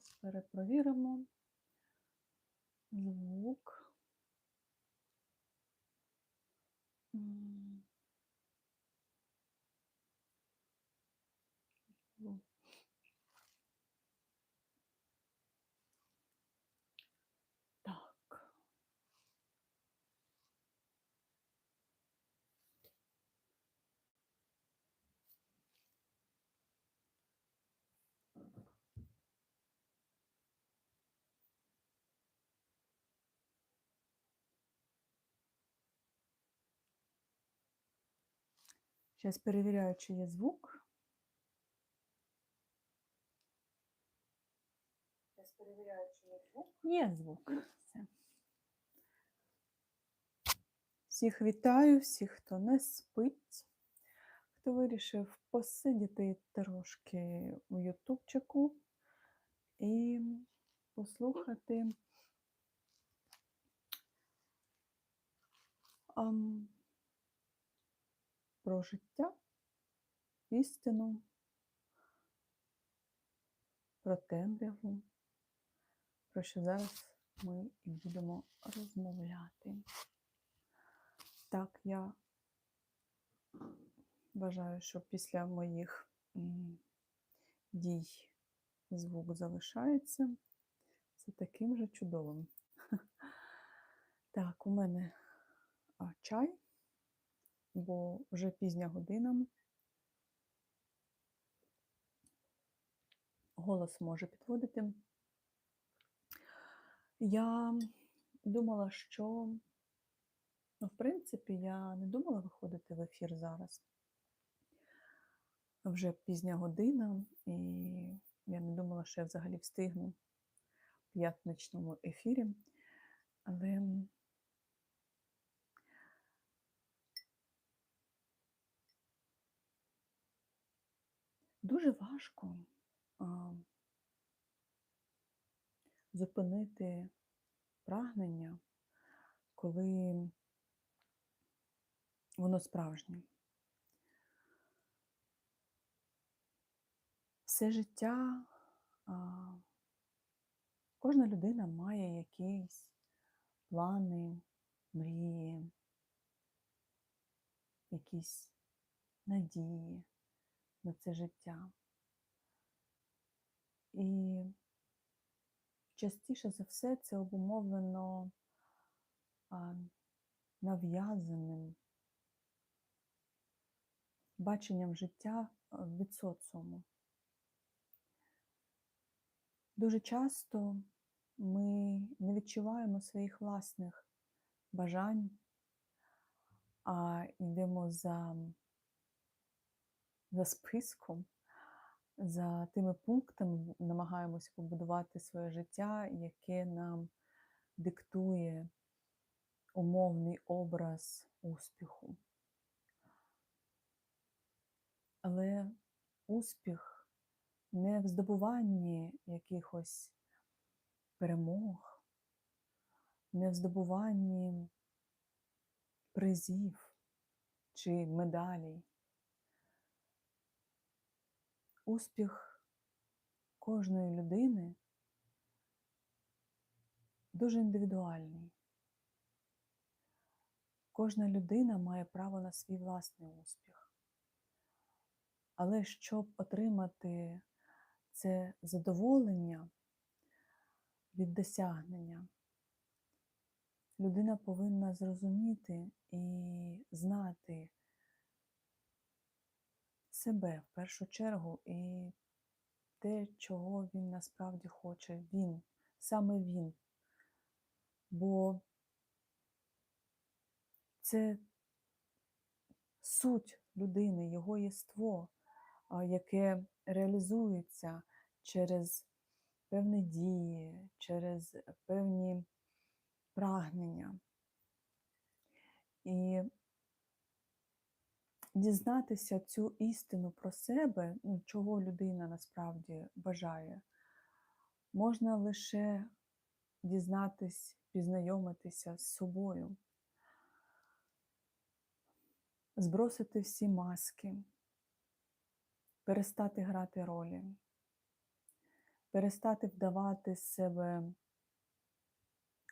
Зараз перепровіримо звук. Щас перевіряю, чи є звук. Щас перевіряю, чи є звук. Є звук. Все. Всіх вітаю, всіх, хто не спить, хто вирішив посидіти трошки у ютубчику і послухати ам, про життя, істину, про темряву, про що зараз ми і будемо розмовляти. Так, я вважаю, що після моїх дій звук залишається. Це таким же чудовим. Так, у мене чай, бо вже пізня година. Голос може підводити. Я думала, що, ну, в принципі, я не думала виходити в ефір зараз. Вже пізня година, і я не думала, що я взагалі встигну в п'ятничному ефірі. Але дуже важко а, зупинити прагнення, коли воно справжнє. Все життя а, кожна людина має якісь плани, мрії, якісь надії на це життя. І частіше за все це обумовлено нав'язаним баченням життя від соціуму. Дуже часто ми не відчуваємо своїх власних бажань, а йдемо за, за списком, за тими пунктами, намагаємося побудувати своє життя, яке нам диктує умовний образ успіху. Але успіх не в здобуванні якихось перемог, не в здобуванні призів чи медалей. Успіх кожної людини дуже індивідуальний. Кожна людина має право на свій власний успіх. Але щоб отримати це задоволення від досягнення, людина повинна зрозуміти і знати себе в першу чергу і те, чого він насправді хоче, він, саме він. Бо це суть людини, його єство, яке реалізується через певні дії, через певні прагнення. І дізнатися цю істину про себе, ну, чого людина насправді бажає, можна лише дізнатись, пізнайомитися з собою, збросити всі маски, перестати грати ролі, перестати вдавати з себе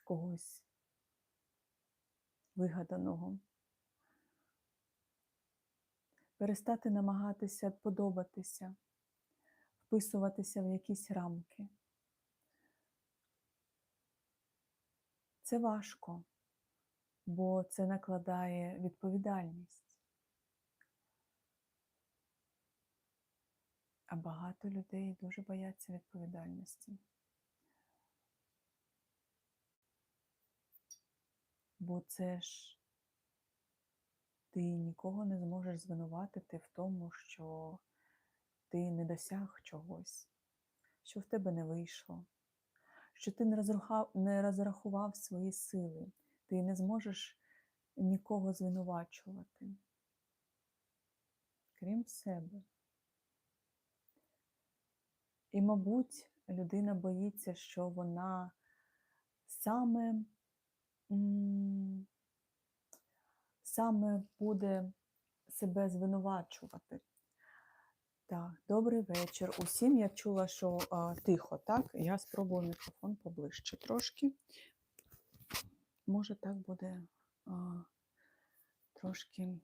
когось вигаданого, перестати намагатися подобатися, вписуватися в якісь рамки. Це важко, бо це накладає відповідальність. А багато людей дуже бояться відповідальності. Бо це ж ти нікого не зможеш звинуватити в тому, що ти не досяг чогось, що в тебе не вийшло, що ти не розрахував, свої сили, ти не зможеш нікого звинувачувати, крім себе. І, мабуть, людина боїться, що вона саме, саме буде себе звинувачувати. Так, добрий вечір. Усім я чула, що а, тихо, так? Я спробую мікрофон поближче трошки. Може, так буде а, трошки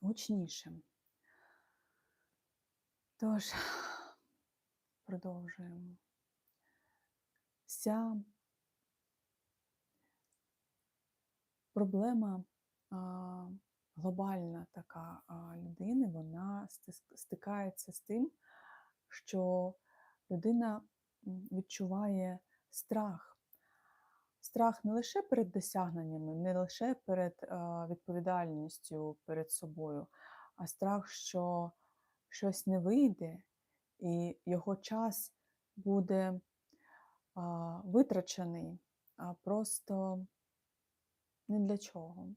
гучніше. Тож, продовжуємо. Вся проблема глобальна така людини, вона стикається з тим, що людина відчуває страх. Страх не лише перед досягненнями, не лише перед відповідальністю перед собою, а страх, що щось не вийде, і його час буде витрачений а, просто не для чого.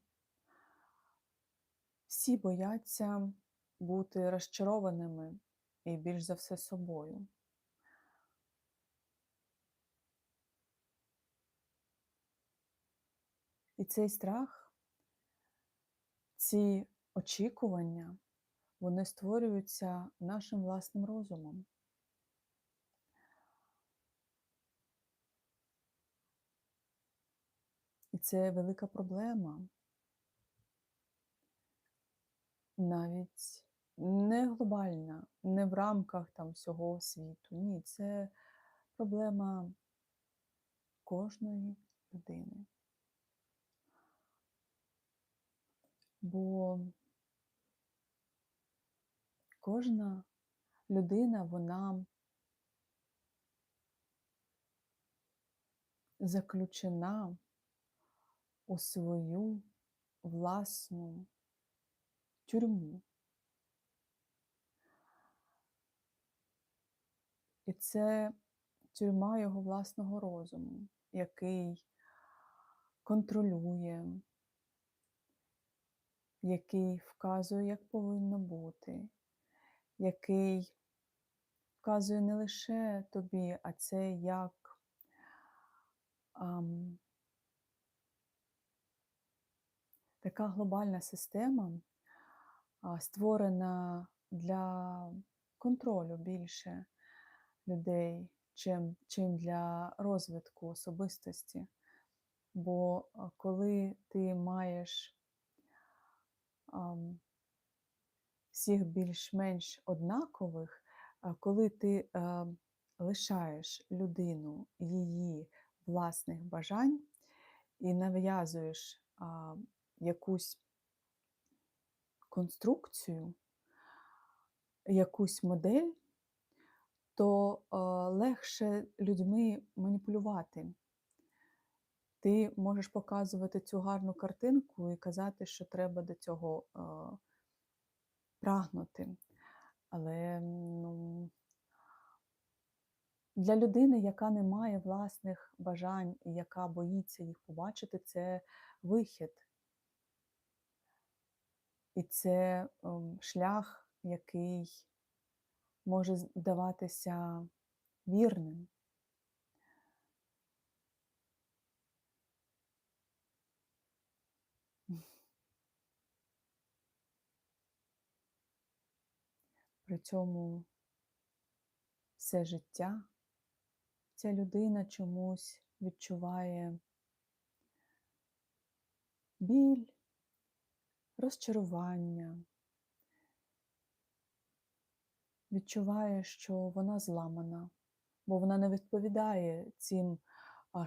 Всі бояться бути розчарованими і більш за все собою. І цей страх, ці очікування, вони створюються нашим власним розумом. І це велика проблема. Навіть не глобальна, не в рамках там всього світу. Ні, це проблема кожної людини. Бо кожна людина, вона заключена у свою власну тюрму. І це тюрма його власного розуму, який контролює, який вказує, як повинно бути, який вказує не лише тобі, а це як ам, така глобальна система, створена для контролю більше людей, чим, чим для розвитку особистості. Бо коли ти маєш всіх більш-менш однакових, коли ти е, лишаєш людину її власних бажань і нав'язуєш якусь конструкцію, якусь модель, то е, легше людьми маніпулювати. Ти можеш показувати цю гарну картинку і казати, що треба до цього е, прагнути. Але ну, для людини, яка не має власних бажань і яка боїться їх побачити, це вихід. І це ем, шлях, який може здаватися вірним. При цьому все життя ця людина чомусь відчуває біль, розчарування, відчуває, що вона зламана, бо вона не відповідає цим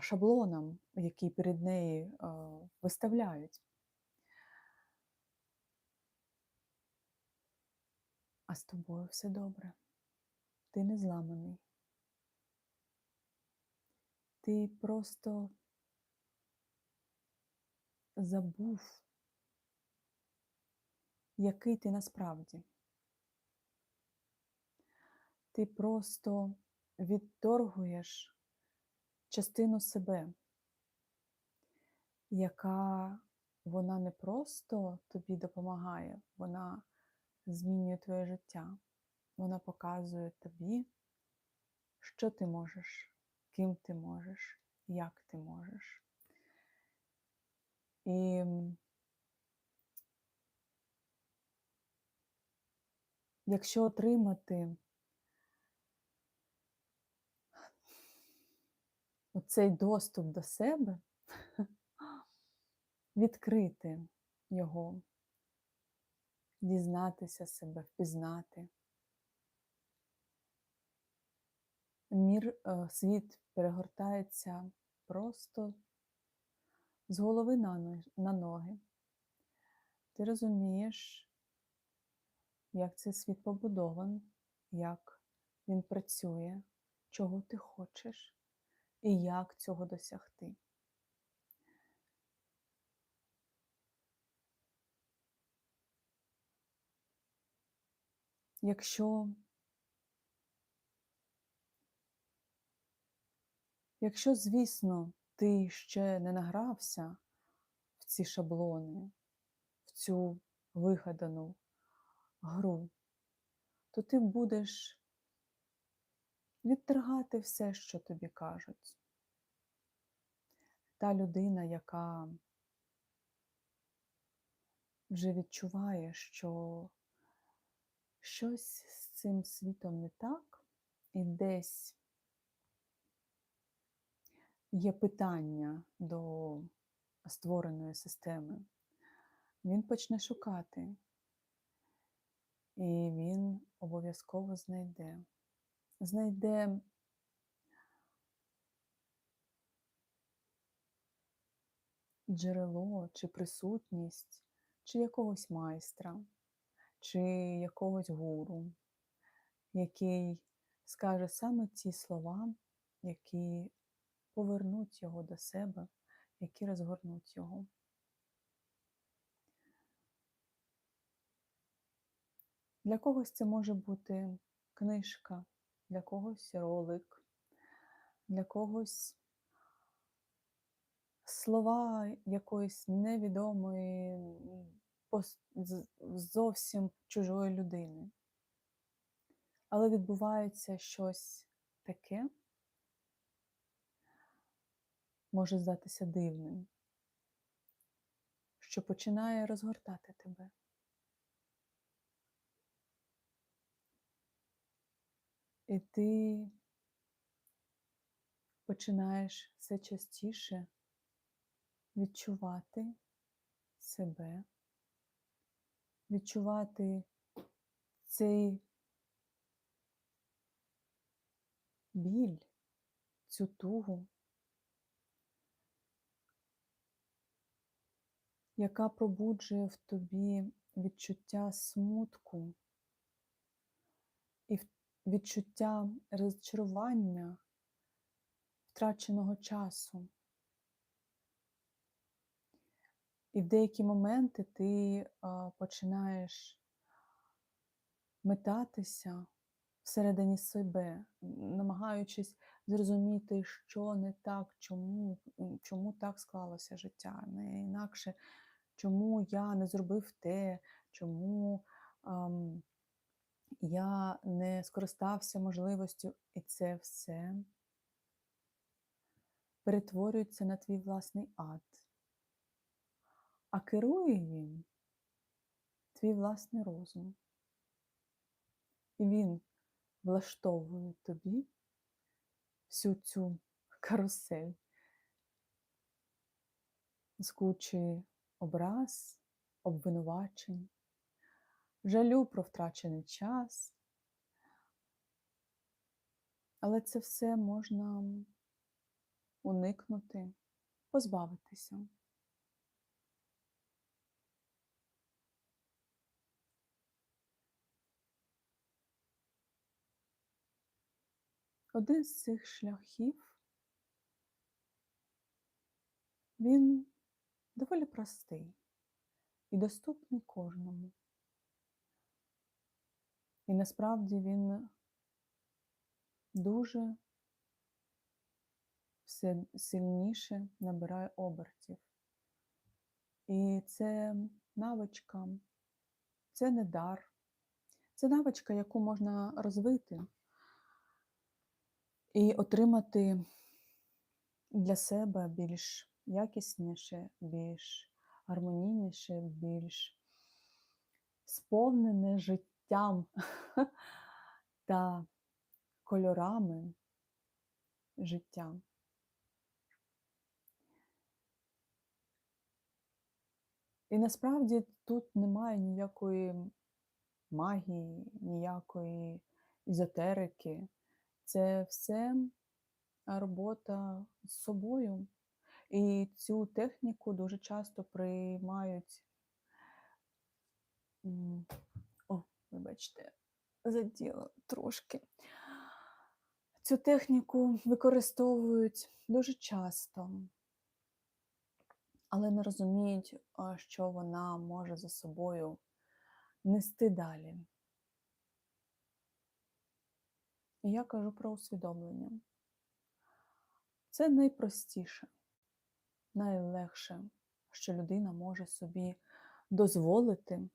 шаблонам, які перед нею виставляють. А з тобою все добре. Ти не зламаний. Ти просто забув, який ти насправді. Ти просто відторгуєш частину себе, яка вона не просто тобі допомагає, вона змінює твоє життя. Вона показує тобі, що ти можеш, ким ти можеш, як ти можеш. І якщо отримати оцей доступ до себе, відкрити його, дізнатися себе, впізнати. Мір, е, світ перегортається просто з голови на ноги. Ти розумієш, як цей світ побудований, як він працює, чого ти хочеш і як цього досягти. Якщо Якщо, звісно, ти ще не награвся в ці шаблони, в цю вигадану гру, то ти будеш відтергати все, що тобі кажуть. Та людина, яка вже відчуває, що щось з цим світом не так, і десь є питання до створеної системи, він почне шукати, і він обов'язково знайде. Знайде джерело чи присутність, чи якогось майстра, чи якогось гуру, який скаже саме ті слова, які повернуть його до себе, які розгорнуть його. Для когось це може бути книжка, для когось ролик, для когось слова якоїсь невідомої, зовсім чужої людини. Але відбувається щось таке, може здатися дивним, що починає розгортати тебе. І ти починаєш все частіше відчувати себе, відчувати цей біль, цю тугу, яка пробуджує в тобі відчуття смутку відчуття розчарування втраченого часу. І в деякі моменти ти починаєш метатися всередині себе, намагаючись зрозуміти, що не так, чому, чому так склалося життя, не інакше чому я не зробив те, чому ем, я не скористався можливістю, і це все перетворюється на твій власний ад. А керує він твій власний розум. І він влаштовують тобі всю цю карусель з кучі образ, обвинувачень, жалю про втрачений час. Але це все можна уникнути, позбавитися. Один з цих шляхів, він доволі простий і доступний кожному. І насправді він дуже все сильніше набирає обертів. І це навичка, це не дар, це навичка, яку можна розвити і отримати для себе більш якісніше, більш гармонійніше, більш сповнене життям та кольорами життя. І насправді тут немає ніякої магії, ніякої ізотерики. Це все робота з собою. І цю техніку дуже часто приймають. Вибачте, заділо трошки. Цю техніку використовують дуже часто, але не розуміють, що вона може за собою нести далі. І я кажу про усвідомлення. Це найпростіше, найлегше, що людина може собі дозволити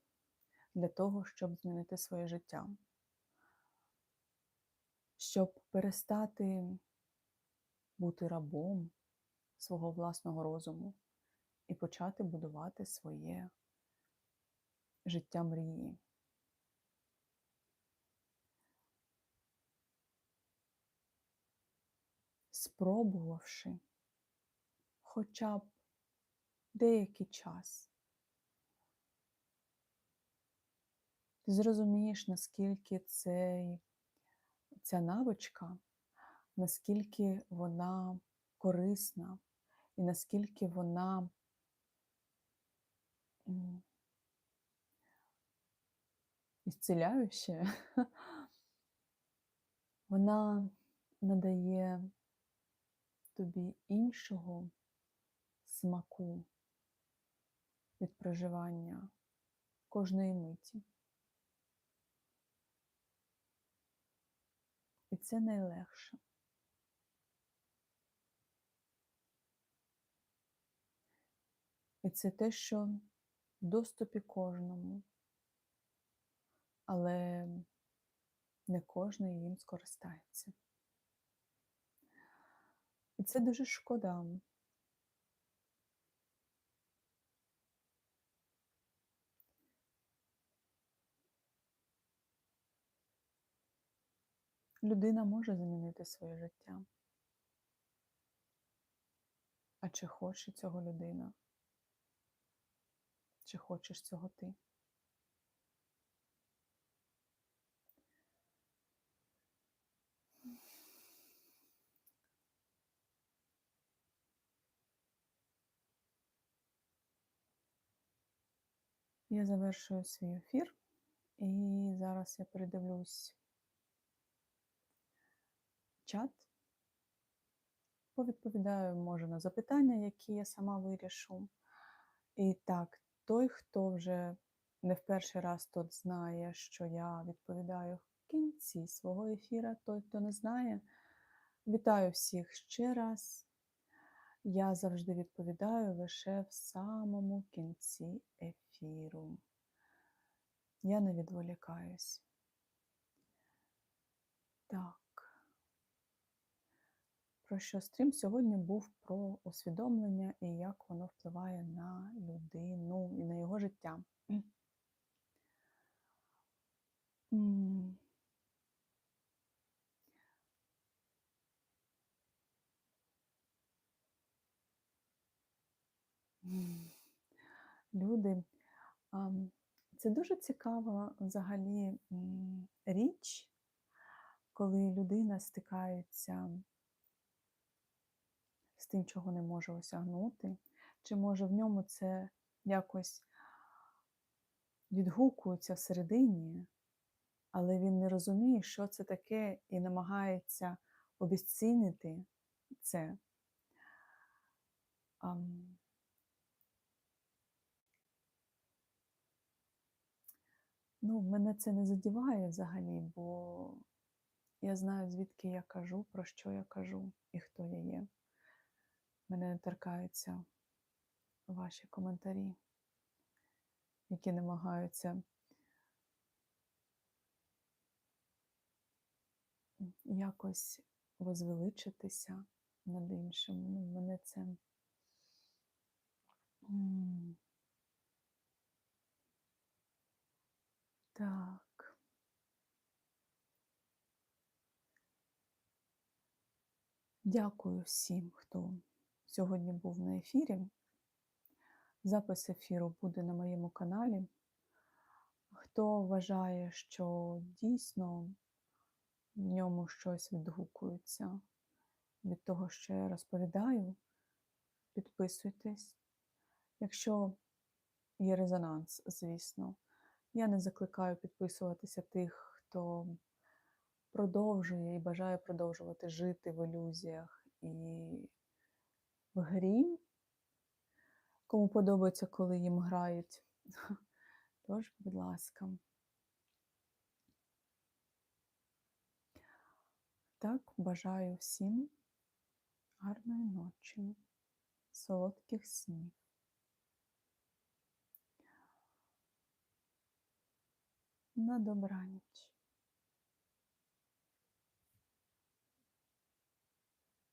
для того, щоб змінити своє життя, щоб перестати бути рабом свого власного розуму і почати будувати своє життя мрії. спробувавши хоча б деякий час, ти зрозумієш, наскільки цей, ця навичка, наскільки вона корисна і наскільки вона ісціляюча, вона надає тобі іншого смаку від проживання кожної миті. Це найлегше. І це те, що в доступі кожному, але не кожен їм скористається. І це дуже шкода. Людина може змінити своє життя. А чи хоче цього людина? Чи хочеш цього ти? Я завершую свій ефір, і зараз я передивлюсь чат, повідповідаю, може, на запитання, які я сама вирішу. І так, той, хто вже не в перший раз тут знає, що я відповідаю в кінці свого ефіра, той, хто не знає, вітаю всіх ще раз. Я завжди відповідаю лише в самому кінці ефіру. Я не відволікаюсь. Так про що стрім сьогодні був про усвідомлення і як воно впливає на людину і на його життя. Люди, це дуже цікава взагалі річ, коли людина стикається тим, чого не може осягнути, чи може в ньому це якось відгукується всередині, але він не розуміє, що це таке, і намагається обіцінити це. Ну, мене це не задіває взагалі, бо я знаю, звідки я кажу, про що я кажу і хто я є. Мене не торкаються ваші коментарі, які намагаються якось возвеличитися над іншим. Ну, мене це. Так. Дякую всім, хто сьогодні був на ефірі. Запис ефіру буде на моєму каналі. Хто вважає, що дійсно в ньому щось відгукується від того, що я розповідаю, підписуйтесь. Якщо є резонанс, звісно, я не закликаю підписуватися тих, хто продовжує і бажає продовжувати жити в ілюзіях і в грі. Кому подобається, коли їм грають. Тож, будь ласка. Так, бажаю всім гарної ночі, солодких снів. На добраніч.